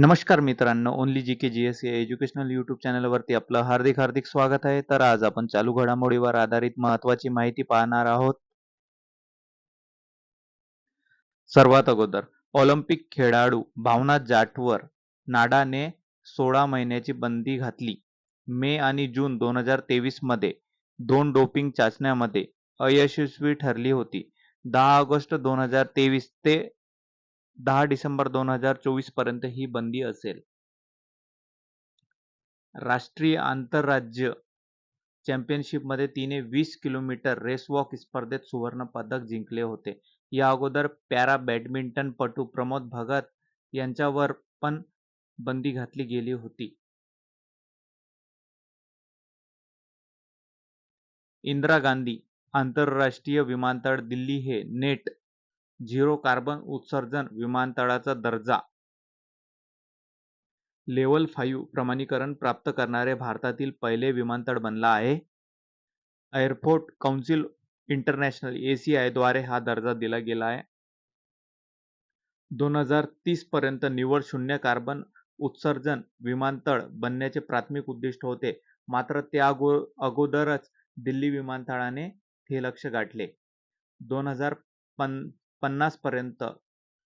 नमस्कार मित्रांनो only G K G S या एज्युकेशनल युट्यूब चॅनलवरती आपलं हार्दिक हार्दिक स्वागत आहे. तर आज आपण चालू घडामोडीवर आधारित महत्वाची माहिती पाहणार आहोत. सर्वात अगोदर ऑलिम्पिक खेळाडू भावना जाटवर नाडाने सोळा महिन्याची बंदी घातली. मे आणि जून दोन हजार तेवीसमध्ये दोन डोपिंग चाचण्यामध्ये अयशस्वी ठरली होती. दहा ऑगस्ट दोन हजार तेवीस ते दहा डिसेंबर दोन हजार चोवीसपर्यंत ही बंदी असेल. राष्ट्रीय आंतरराज्य चॅम्पियनशिपमध्ये तिने वीस किलोमीटर रेस वॉक स्पर्धेत सुवर्ण पदक जिंकले होते. या अगोदर पॅरा बॅडमिंटनपटू प्रमोद भगत यांच्यावर पण बंदी घातली गेली होती. इंदिरा गांधी आंतरराष्ट्रीय विमानतळ दिल्ली हे नेट झिरो कार्बन उत्सर्जन विमानतळाचा दर्जा. लेवल फाईव्ह प्रमाणीकरण प्राप्त करणारे भारतातील पहिले विमानतळ बनला आहे. एअरपोर्ट काउन्सिल इंटरनॅशनल एसीआयद्वारे हा दर्जा दिला गेला आहे. दोन हजार तीस पर्यंत निव्वळ शून्य कार्बन उत्सर्जन विमानतळ बनण्याचे प्राथमिक उद्दिष्ट होते. मात्र त्या अगोदरच दिल्ली विमानतळाने हे लक्ष गाठले. दोन हजार पन पन्नास पर्यंत.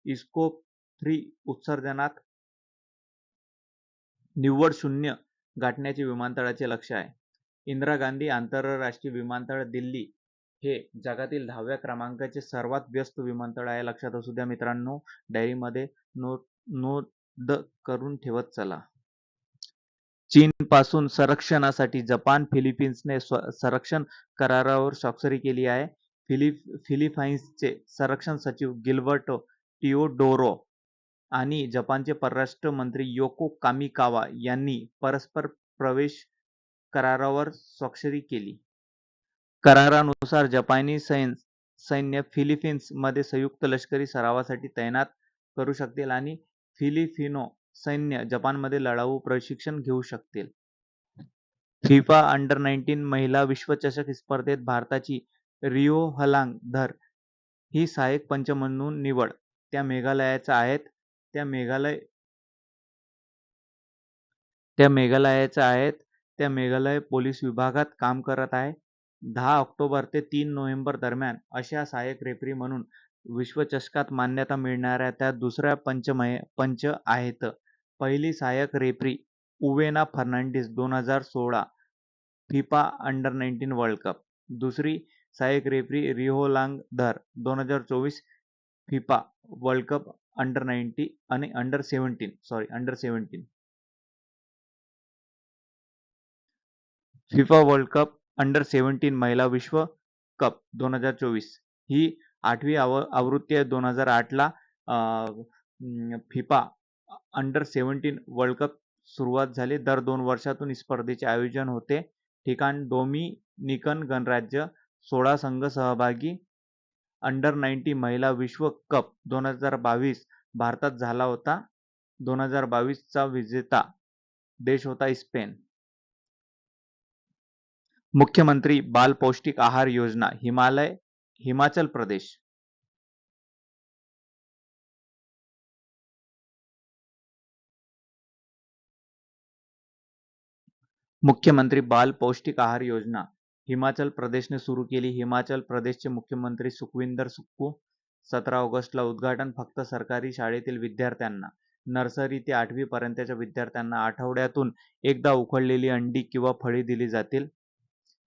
इस्कोप थ्री उत्सर्जनात निव्वळ शून्य गाठण्याचे विमानतळाचे लक्ष आहे. इंदिरा गांधी आंतरराष्ट्रीय विमानतळ दिल्ली हे जगातील दहाव्या क्रमांकाचे सर्वात व्यस्त विमानतळ आहे. लक्षात असू द्या मित्रांनो डायरीमध्ये नोट नोंद करून ठेवत चला. चीनपासून संरक्षणासाठी जपान फिलिपिन्सने संरक्षण करारावर स्वाक्षरी केली आहे. फिलिप फिलिपाईन्सचे संरक्षण सचिव गिल्बर्टो टिओडोरो आणि जपानचे परराष्ट्र मंत्री योको कामिकावा यांनी परस्पर प्रवेश करारावर स्वाक्षरी केली. करारानुसार जपानी सैन सैन्य फिलिपिन्समध्ये संयुक्त लष्करी सरावासाठी तैनात करू शकतील आणि फिलिपिनो सैन्य जपानमध्ये लढाऊ प्रशिक्षण घेऊ शकतील. फिफा अंडर नाईन्टीन महिला विश्वचषक स्पर्धेत भारताची रिओ हलांग धर. ही सहाय्यक पंच म्हणून निवड. त्या मेघालयाच्या आहेत त्या मेघालय त्या मेघालयाच्या आहेत त्या मेघालय पोलीस विभागात काम करत आहे. दहा ऑक्टोबर ते तीन नोव्हेंबर दरम्यान अशा सहाय्यक रेफरी म्हणून विश्वचषकात मान्यता मिळणाऱ्या त्या दुसऱ्या पंच पंच आहेत. पहिली सहाय्यक रेफरी उवेना फर्नांडिस दोन हजार सोळा FIFA under nineteen world cup. दुसरी सहाय्यक रेफरी रिहोलांग धर दोन हजार चोवीस FIFA world cup under ninety आणि under seventeen sorry under seventeen FIFA world cup under seventeen महिला विश्व कप दोन हजार चोवीस. ही आठवी आव आवृत्ती आहे दोन हजार आठला FIFA under seventeen world cup सुरुवात झाली. दर दोन वर्षातून स्पर्धेचे आयोजन होते. ठिकाण डोमिनिकन गणराज्य सोळा संघ सहभागी. अंडर नाईन्टी महिला विश्व कप दोन हजार बावीस भारतात झाला होता. दोन हजार बावीसचा विजेता देश होता स्पेन. मुख्यमंत्री बाल पौष्टिक आहार योजना हिमालय हिमाचल प्रदेश. मुख्यमंत्री बाल पौष्टिक आहार योजना हिमाचल प्रदेशने सुरू केली. हिमाचल प्रदेशचे मुख्यमंत्री सुखविंदर सुक्कू सतरा ऑगस्टला उद्घाटन फक्त सरकारी शाळेतील विद्यार्थ्यांना. नर्सरी ते आठवी पर्यंतच्या विद्यार्थ्यांना आठवड्यातून एकदा उखडलेली अंडी किंवा फळी दिली जातील.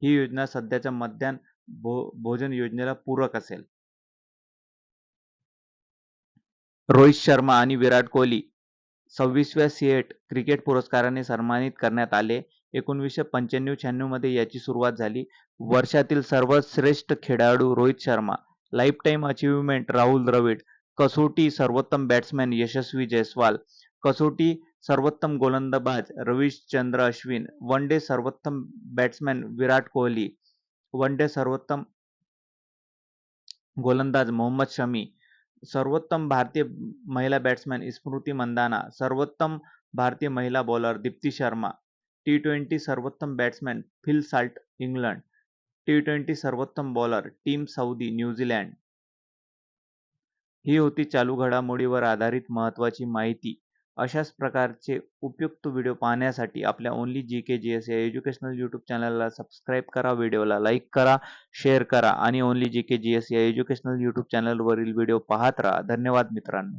ही योजना सध्याच्या मध्यान्ह भो भोजन योजनेला पूरक असेल. रोहित शर्मा आणि विराट कोहली सव्वीसव्या सिएट क्रिकेट पुरस्काराने सन्मानित करण्यात आले. एकोणीसशे पंच्याण्णव शहाण्णवमध्ये याची सुरुवात झाली. वर्षातील सर्वश्रेष्ठ खेळाडू Rohit Sharma life time achievement Rahul Dravid कसोटी सर्वोत्तम बॅट्समॅन यशस्वी जयस्वाल कसोटी सर्वोत्तम गोलंदाबाज रविचंद्र अश्विन वन डे सर्वोत्तम batsman Virat Kohli one day सर्वोत्तम गोलंदाज मोहम्मद शमी सर्वोत्तम भारतीय महिला बॅट्समॅन स्मृती मंदाना सर्वोत्तम भारतीय महिला bowler Deepti Sharma T twenty सर्वोत्तम batsman Phil Salt England T twenty सर्वोत्तम bowler Tim Southee New Zealand ही होती चालू घडामोडीवर आधारित महत्त्वाची माहिती. अशाच प्रकारचे उपयुक्त व्हिडिओ पाहण्यासाठी आपल्या only G K G S या एज्युकेशनल यूट्यूब चॅनलला सबस्क्राईब करा व्हिडिओला लाईक करा शेअर करा आणि only G K G S या एज्युकेशनल यूट्यूब चॅनलवरील व्हिडिओ पाहत राहा. धन्यवाद मित्रांनो.